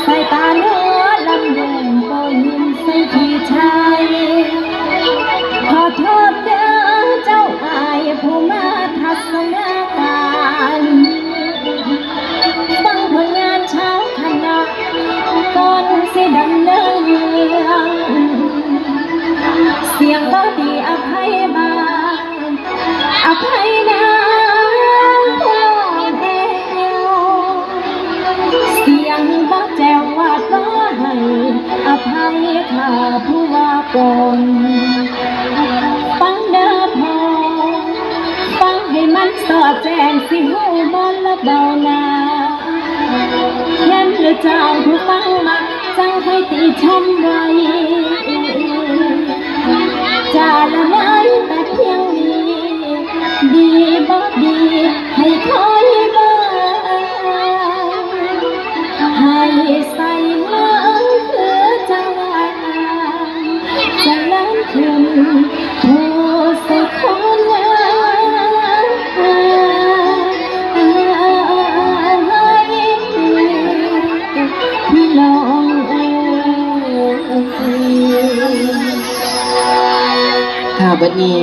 शैतानी ก่อนฟังเด้อพอฟังให้มันสอดแจ้งสิหูบอลและเบาหนาเห็นหรือเจ้าผู้ฟังมักจังให้ติชมไว้จาละนั้นแต่เพียงนี้ดีบ่ดีให้คอยเบิ่งให้ส เธอสักคนพี่น้องเอ๋ยค่ะวันนี้